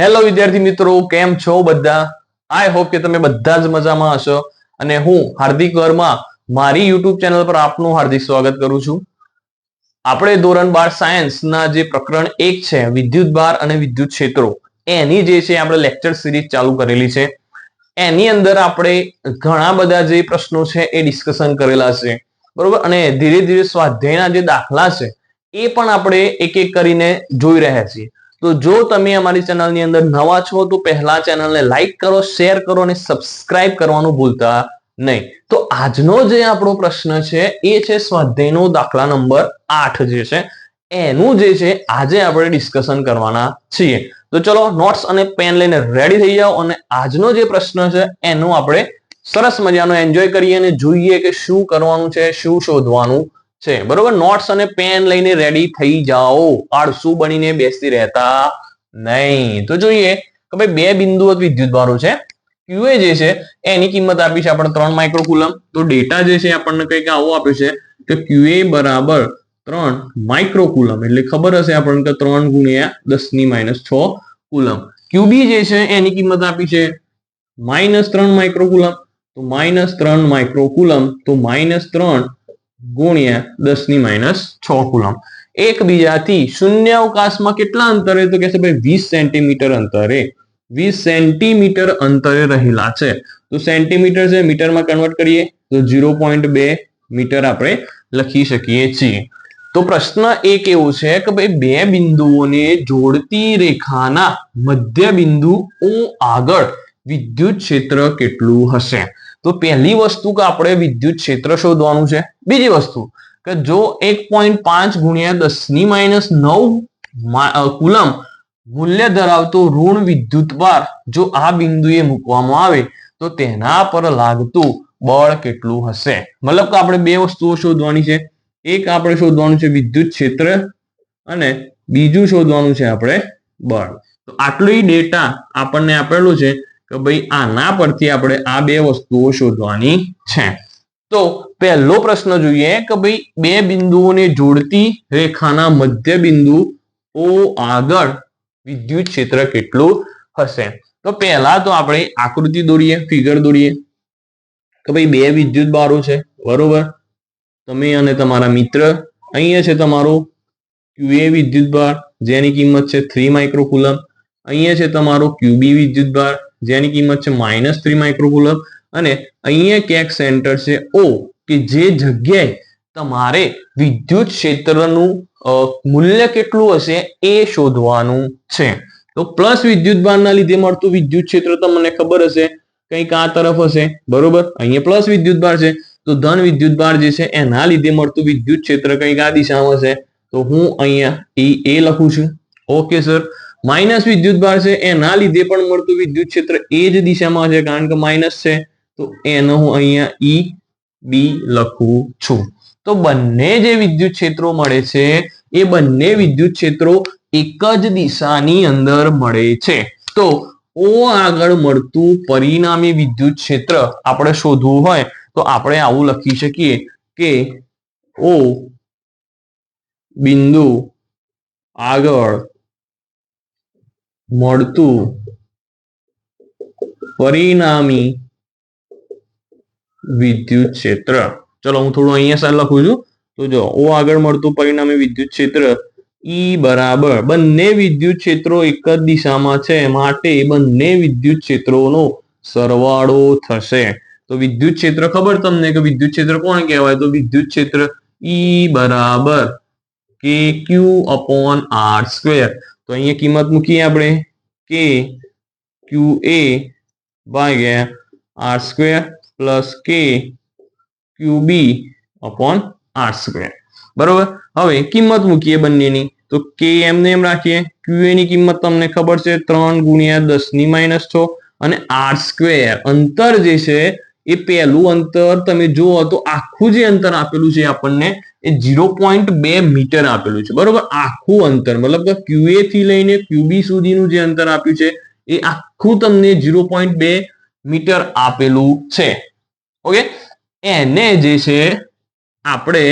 Hello વિદ્યાર્થી મિત્રો, કેમ છો બધા? આઈ હોપ કે તમે બધા જ મજામાં હશો. અને હું હાર્દિક વર્મા, મારી યુટ્યુબ ચેનલ પર આપનું હાર્દિક સ્વાગત કરું છું. આપણે ધોરણ બાર સાયન્સના જે પ્રકરણ એક છે, વિદ્યુત ભાર અને વિદ્યુત ક્ષેત્રો, એની જે છે આપણે લેક્ચર સિરીઝ ચાલુ કરેલી છે. એની અંદર આપણે ઘણા બધા જે પ્રશ્નો છે એ ડિસ્કશન કરેલા છે. બરોબર? અને ધીરે ધીરે સ્વાધ્યાયના જે દાખલા છે એ પણ આપણે એક એક કરીને જોઈ રહ્યા છીએ. તો જો તમે અમારી ચેનલની અંદર નવા છો, તો પહેલા ચેનલને લાઈક કરો, શેર કરો અને સબસ્ક્રાઇબ કરવાનું ભૂલતા નહીં. તો આજનો જે આપણો પ્રશ્ન છે, એ છે સ્વાધ્યાયનો દાખલા નંબર આઠ જે છે, એનું જે છે, આજે આપણે ડિસ્કશન કરવાના છીએ. તો ચલો નોટ્સ અને પેન લઈને રેડી થઈ જાઓ અને આજનો જે પ્રશ્ન છે, એનું આપણે સરસ મજાનો એન્જોય કરીએ અને જોઈએ કે શું કરવાનું છે, શું શોધવાનું છે. બરોબર? નોટ્સ અને પેન લઈને રેડી થઈ જાઓ. આળસુ બનીને બેસી રહેતા નહીં. તો જોઈએ કે ભાઈ બે બિંદુઓ વિદ્યુત ભારો છે. ક્યુએ જે છે, એની કિંમત આપી છે આપણે ત્રણ માઇક્રોકુલમ તો ડેટા જે છે આપણને કંઈક આવું આપ્યું છે કે ક્યુએ બરાબર ત્રણ માઇક્રોકુલમ એટલે ખબર હશે આપણને કે ત્રણ ગુણ્યા દસની માઇનસ છ કુલમ ક્યુબી જે છે, એની કિંમત આપી છે માઇનસ ત્રણ માઇક્રોકુલમ તો માઇનસ ત્રણ માઇક્રોકુલમ તો માઇનસ ત્રણ ગુણ્યા દસની માઇનસ છ કુલમ. એકબીજાથી શૂન્ય અવકાશમાં કેટલા અંતરે? તો કે છે ભાઈ વીસ સેન્ટીમીટર અંતરે. વીસ સેન્ટીમીટર અંતરે રહેલા છે. તો સેન્ટીમીટર છે, મીટરમાં કન્વર્ટ કરીએ તો ઝીરો પોઈન્ટ બે મીટર આપણે લખી શકીએ છીએ. તો પ્રશ્ન એક એવો છે કે ભાઈ બે બિંદુઓને જોડતી રેખાના મધ્ય બિંદુ ઓ આગળ વિદ્યુત ક્ષેત્ર કેટલું હશે? તો પહેલી વસ્તુ કે આપણે વિદ્યુત ક્ષેત્ર શોધવાનું છે. બીજી વસ્તુ કે જો એક પોઈન્ટ પાંચ ગુણ્યા દસની માઇનસ નવ કુલમ મૂલ્ય ધરાવતો ઋણ વિદ્યુત બાર જો આ બિંદુએ મૂકવામાં આવે, તો તેના પર લાગતું બળ કેટલું હશે? મતલબ કે આપણે બે વસ્તુઓ શોધવાની છે. એક આપણે શોધવાનું છે વિદ્યુત ક્ષેત્ર અને બીજું શોધવાનું છે આપણે બળ. તો આટલો ડેટા આપણને આપેલો છે. કે ભાઈ આના પરથી આપણે આ બે વસ્તુઓ શોધવાની છે. તો પહેલો પ્રશ્ન જોઈએ કે ભાઈ બે બિંદુઓને જોડતી રેખાના મધ્ય બિંદુ ઓ આગળ વિદ્યુત ક્ષેત્ર કેટલું હશે? તો પહેલા તો આપણે આકૃતિ દોરીએ ફિગર દોરીએ. કે ભાઈ બે વિદ્યુત બારો છે, બરોબર? તમે અને તમારા મિત્ર, અહીંયા છે તમારો ક્યુએ વિદ્યુત ભાર, જેની કિંમત છે થ્રી માઇક્રોકુલમ અહીંયા છે તમારો ક્યુબી વિદ્યુત ભાર જેની કિંમત છે માઇનસ થ્રી માઇક્રોકુલમ અને અહીંયા ક્યાંક સેન્ટર છે ઓ કે જે જગ્યાએ તમારે વિદ્યુત ક્ષેત્રનું મૂલ્ય કેટલું હશે એ શોધવાનું છે. તો પ્લસ વિદ્યુત ભારના લીધે મળતું વિદ્યુત ક્ષેત્ર તમને ખબર હશે, કંઈક આ તરફ હશે, બરોબર? અહીંયા પ્લસ વિદ્યુત ભાર છે, તો ધન વિદ્યુત ભાર જે છે, એના લીધે મળતું વિદ્યુત ક્ષેત્ર કંઈક આ દિશામાં હશે. તો હું અહીંયા ઈ એ લખું છું. ઓકે સર માઇનસ વિદ્યુત ભાર છે, એના લીધે પણ મળતું વિદ્યુત ક્ષેત્ર એ જ દિશામાં છે, કારણ કે માઇનસ છે. તો એનો હું અહીંયા ઈ બી લખું છું. તો બંને જે વિદ્યુત ક્ષેત્રો મળે છે, એ બંને વિદ્યુત ક્ષેત્રો એક જ દિશાની અંદર મળે છે. તો ઓ આગળ મળતું પરિણામી વિદ્યુત ક્ષેત્ર આપણે શોધવું હોય, તો આપણે આવું લખી શકીએ કે ઓ બિંદુ આગળ મળતું પરિણામી વિદ્યુત ક્ષેત્ર. ચલો, હું થોડું અહીંયા સાર લખું છું. તો જો, ઓ આગળ મળતું પરિણામી વિદ્યુત ક્ષેત્ર, ઈ બરાબર બંને વિદ્યુત ક્ષેત્રો એક જ દિશામાં છે. માટે બંને વિદ્યુત ક્ષેત્રોનો સરવાળો થશે. તો વિદ્યુત ક્ષેત્ર ખબર તમને કે વિદ્યુત ક્ષેત્ર કોણ કહેવાય? તો વિદ્યુત ક્ષેત્ર ઈ બરાબર કે ક્યુ અપોન આર સ્ક્વેર. તો અહીંયા કિંમત મૂકીએ આપણે. કે ક્યુ એ ભાગ્યા R square plus K Q B upon R square બરોબર? હવે કિંમત મૂકીએ બંનેની. તો કે એમને એમ રાખીએ. ક્યુ એની કિંમત તમને ખબર છે, ત્રણ ગુણ્યા દસની માઇનસ છ. અને આર સ્ક્વેર અંતર જે છે એ પહેલું અંતર તમે જુઓ તો આખું જે અંતર આપેલું છે આપણને એ ઝીરો પોઈન્ટ બે મીટર આપેલું છે. બરોબર? આખું અંતર, મતલબ કે ક્યુએ થી લઈને ક્યુબી સુધીનું જે અંતર આપ્યું છે, એ આખું તમને ઝીરો પોઈન્ટ બે મીટર આપેલું છે. ઓકે એને જે છે, આપણે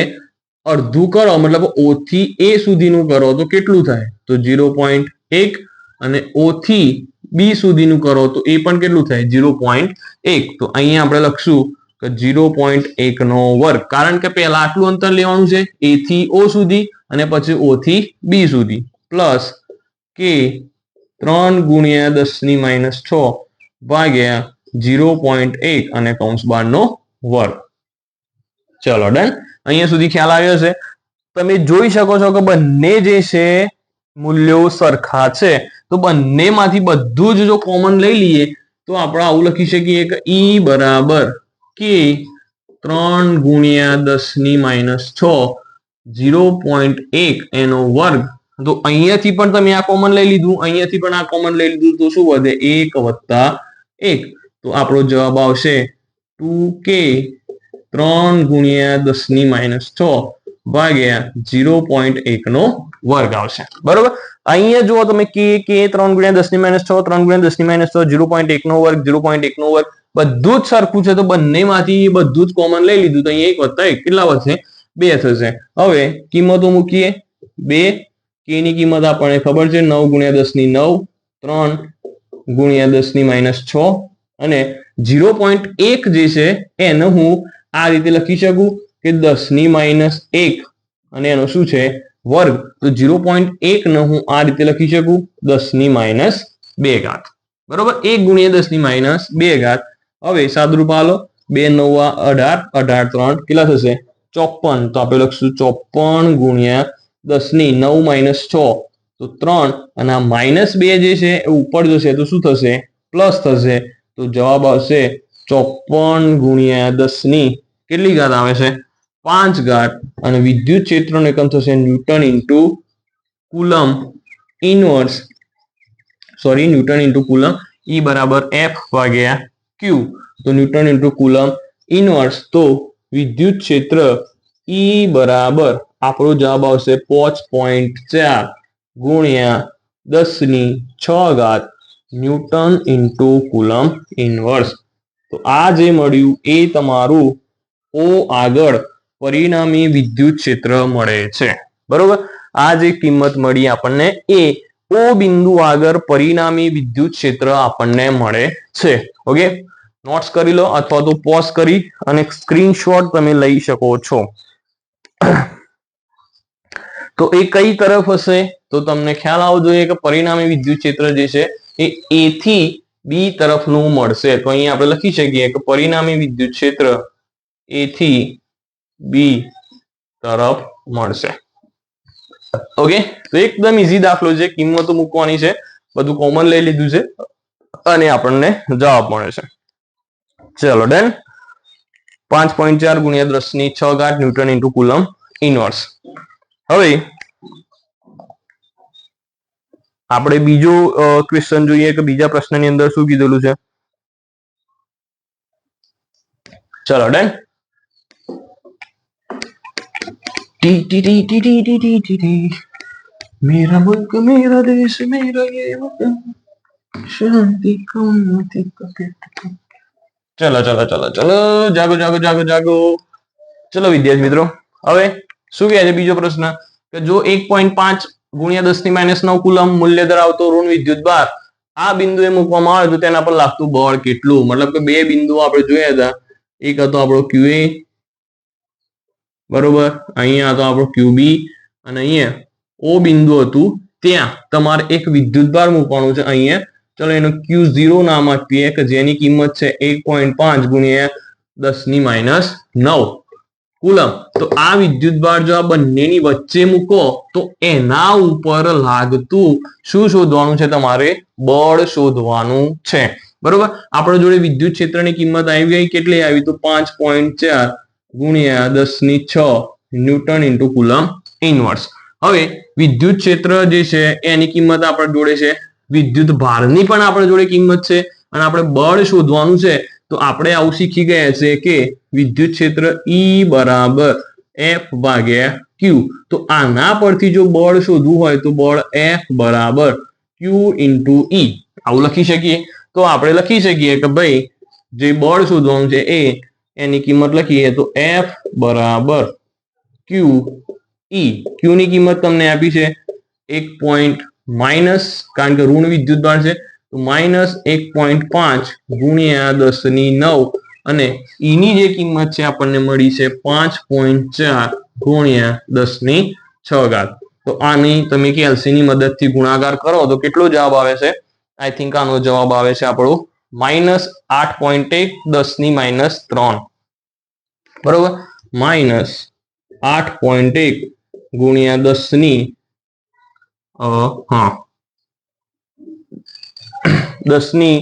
અડધું કરો, મતલબ ઓ થી એ સુધીનું કરો તો કેટલું થાય? તો ઝીરો પોઈન્ટ એક અને ઓ થી બી સુધીનું કરો તો એ પણ કેટલું થાય? ઝીરો પોઈન્ટ એક. તો અહીંયા આપણે લખશું કે ઝીરો પોઈન્ટ એક નો વર્ગ. કારણ કે પહેલા આટલું અંતર લેવાનું છે એ થી ઓ સુધી અને પછી ઓ થી બી સુધી. પ્લસ કે ત્રણ ગુણ્યા દસની માઇનસ છ ભાગ્યા ઝીરો પોઈન્ટ એક અને કૌંસ બાર નો વર્ગ. ચલો ડન. અહીંયા સુધી ખ્યાલ આવ્યો છે તમે જોઈ શકો છો કે બંને જે છે, મૂલ્યો સરખા છે. તો બંનેમાંથી બધું જ જો કોમન લઈ લઈએ, તો આપણે આવું લખી શકીએ કે ઈ બરાબર કે ત્રણ ગુણ્યા દસની માઇનસ છ ઝીરો પોઈન્ટ એક એનો વર્ગ. તો અહીંયાથી પણ તમે આ કોમન લઈ લીધું, અહીંયાથી પણ આ કોમન લઈ લીધું, તો શું વધે? એક વત્તા એક. તો આપણો જવાબ આવશે ટુ કે ત્રણ ગુણ્યા દસની માઇનસ છ. ભાગ્યા ઝીરો પોઈન્ટ એક નો વર્ગ આવશે. બરોબર? અહીંયા જુઓ તમે કે કે ત્રણ ગુણ્યા દસની માઇનસ છ, ત્રણ ગુણ્યા દસની માઇનસ છ, ઝીરો પોઈન્ટ એક નો વર્ગ, ઝીરો પોઈન્ટ એક નો વર્ગ, બધું જ સરખું છે તો બંનેમાંથી બધું જ કોમન લઈ લીધું તો અહીંયા એક વત્તા એક કેટલા વધશે? બે થશે. હવે કિંમતો મૂકીએ. બે કે ની કિંમત આપણને ખબર છે? નવ ગુણ્યા દસની નવ, ત્રણ ગુણ્યા દસની માઇનસ છ અને ઝીરો પોઈન્ટ એક જે છે એને હું આ રીતે લખી શકું. કે દસની માઇનસ એક. અને એનો શું છે? વર્ગ. તો ઝીરો પોઈન્ટ એક ન હું આ રીતે લખી શકું? દસની માઇનસ બે ઘાત. બરોબર? એક ગુણ્યા દસની માઇનસ બે ઘાત. હવે સાદરૂપ આલો. બે, નવા અઢાર. અઢાર, ત્રણ. કેટલા થશે? ચોપન તો આપણે લખશું ચોપન ગુણ્યા દસની નવ માઇનસ છ. તો ત્રણ. અને આ માઇનસ બે જે છે, એ ઉપર જશે. તો શું થશે? પ્લસ થશે. તો જવાબ આવશે ચોપન ગુણ્યા દસની. કેટલી ઘાત આવે છે? પાંચ ગાંઠ અને વિદ્યુત ક્ષેત્રનો એકમ થશે newton into coulomb inverse sorry newton into coulomb E બરાબર એફ ભાગ્યા ક્યુ તો ન્યૂટન ઇન્ટુ કુલમ ઇનવર્સ તો વિદ્યુત ક્ષેત્ર ઈ બરાબર આપણો જવાબ આવશે પાંચ પોઈન્ટ ચાર ગુણ્યા દસની છ ઘાત ન્યૂટન ઇન્ટુ કુલમ ઇનવર્સ તો આ જે મળ્યું એ તમારું ઓ આગળ પરિણામી વિદ્યુત ક્ષેત્ર મળે છે. બરોબર? આ જે કિંમત મળી આપણને એ ઓ બિંદુ આગળ પરિણામી વિદ્યુત ક્ષેત્ર આપણને મળે છે. ઓકે? નોટ્સ કરી લો અથવા તો પોઝ કરી અને સ્ક્રીનશોટ તમે લઈ શકો છો. તો એ કઈ તરફ હશે? તો તમને ખ્યાલ આવવો જોઈએ કે પરિણામી વિદ્યુત ક્ષેત્ર જે છે એ એ થી બી તરફનું મળશે. તો અહીંયા આપણે લખી શકીએ કે પરિણામી વિદ્યુત ક્ષેત્ર એ થી બી તરફ મળશે. ઓકે તો એકદમ ઈઝી દાખલો છે. કિંમતો મૂકવાની છે. બધું કોમન લઈ લીધું છે. અને આપણને જવાબ મળે છે. ચલો ડન પાંચ પોઈન્ટ ચાર ગુણ્યા દસની છ ઘાટ ન્યૂટન ઇન્ટુ કુલમ ઇનવર્સ હવે આપણે બીજો ક્વેશ્ચન જોઈએ કે બીજા પ્રશ્નની અંદર શું કીધેલું છે? ચલો done T T T T T T T T T मेरा मुल्क मेरा देश मेरा ये वतन शांति ચલો ચલો ચલો ચલો જાગો જાગો જાગો જાગો ચલો વિદ્યાર્થી મિત્રો હવે શું કહે છે બીજો પ્રશ્ન કે જો એક પોઈન્ટ પાંચ ગુણ્યા દસ ની માઇનસ નવ કુલમ મૂલ્ય ધરાવતો ઋણ વિદ્યુત બાર આ બિંદુએ મૂકવામાં આવે તો તેના પર લાગતું બળ કેટલું મતલબ કે બે બિંદુઓ આપણે જોયા હતા એક હતો આપણો ક્યુએ બરોબર? અહીંયા તો આપણો ક્યુબી અને અહીંયા ઓ બિંદુ હતું. ત્યાં તમારે એક વિદ્યુત ભાર મૂકવાનું છે અહીંયા. ચલો એનું ક્યુ ઝીરો નામ આપીએ કે જેની કિંમત છે એક પોઈન્ટ પાંચ ગુણ્યા દસની માઇનસ નવ. કુલમ, તો આ વિદ્યુત ભાર જો આ બંનેની વચ્ચે મૂકો, તો એના ઉપર લાગતું શું શોધવાનું છે? તમારે બળ શોધવાનું છે. બરોબર? આપણા જોડે વિદ્યુત ક્ષેત્રની કિંમત આવી ગઈ. કેટલી આવી? તો પાંચ પોઈન્ટ ચાર. ગુણ્યા દસની છ ન્યૂટન ઇન્ટુ કુલમ ઇનવર્સ હવે વિદ્યુત ક્ષેત્ર જે છે, એની કિંમત આપણે જોડે છે. વિદ્યુત ભારની પણ આપણે જોડે કિંમત છે. અને આપણે બળ શોધવાનું છે, તો આપણે આવું શીખી ગયા છે કે વિદ્યુત ક્ષેત્ર ઈ બરાબર એફ ભાગ્યા ક્યુ તો આના પરથી જો બળ શોધવું હોય, તો બળ એફ બરાબર ક્યુ ઇન્ટુ ઈ આવું લખી શકીએ? તો આપણે લખી શકીએ કે ભાઈ, જે બળ શોધવાનું છે એ એની કિંમત લખીએ તો એફ બરાબર ક્યુ ઈ ક્યુ ની કિંમત તમને આપી છે એક પોઈન્ટ માઇનસ કારણ કે ઋણ વિદ્યુત ભાર છે, તો માઇનસ એક પોઈન્ટ પાંચ ગુણ્યા દસની નવ અને ઈ ની જે કિંમત છે આપણને મળી છે પાંચ પોઈન્ટ ચાર ગુણ્યા દસની છ ઘાત. તો આની તમે કેલ્સી ની મદદથી ગુણાકાર કરો તો કેટલો જવાબ આવે છે? આઈ થિંક આનો જવાબ આવે છે આપણો માઇનસ આઠ પોઈન્ટ એક દસની માઇનસ ત્રણ. બરોબર? માઇનસ આઠ પોઈન્ટ એક ગુણ્યા દસની અ, હા. દસની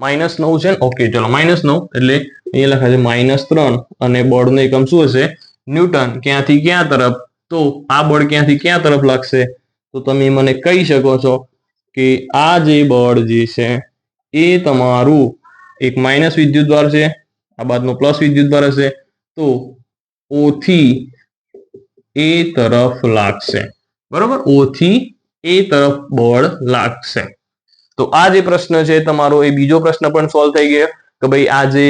માઇનસ નવ છે ઓકે ચલો માઇનસ નવ એટલે અહીંયા છે માઇનસ ત્રણ અને બળનો એકમ શું હશે? ન્યૂટન. ક્યાંથી ક્યાં તરફ? તો આ બળ ક્યાંથી ક્યાં તરફ લાગશે? તો તમે મને કહી શકો છો કે આ જે બળ જે છે એ તમારું એક માઇનસ વિદ્યુત ભાર છે, આ બાદનો પ્લસ વિદ્યુત ભાર હશે. તો ઓથી એ તરફ લાગશે. બરોબર? ઓથી એ તરફ બળ લાગશે. તો આ જે પ્રશ્ન છે, તમારો એ બીજો પ્રશ્ન પણ સોલ્વ થઈ ગયો કે ભાઈ આ જે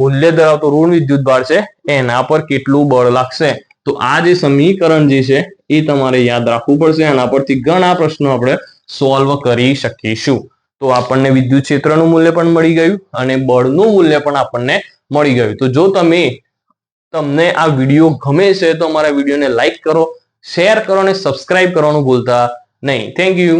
મૂલ્ય ધરાવતો ઋણ વિદ્યુત ભાર છે, એના પર કેટલું બળ લાગશે? તો આ જે સમીકરણ જે છે, એ તમારે યાદ રાખવું પડશે. આના પરથી ઘણા પ્રશ્નો આપણે સોલ્વ કરી શકીશું. તો આપણને વિદ્યુત ક્ષેત્રનું મૂલ્ય પણ મળી ગયું અને બળનું મૂલ્ય પણ આપણને મળી ગયું. તો જો તમે, તમને આ વીડિયો ગમે છે તો અમારા વિડીયોને લાઈક કરો, શેર કરો અને સબસ્ક્રાઇબ કરવાનું ભૂલતા નહીં. Thank you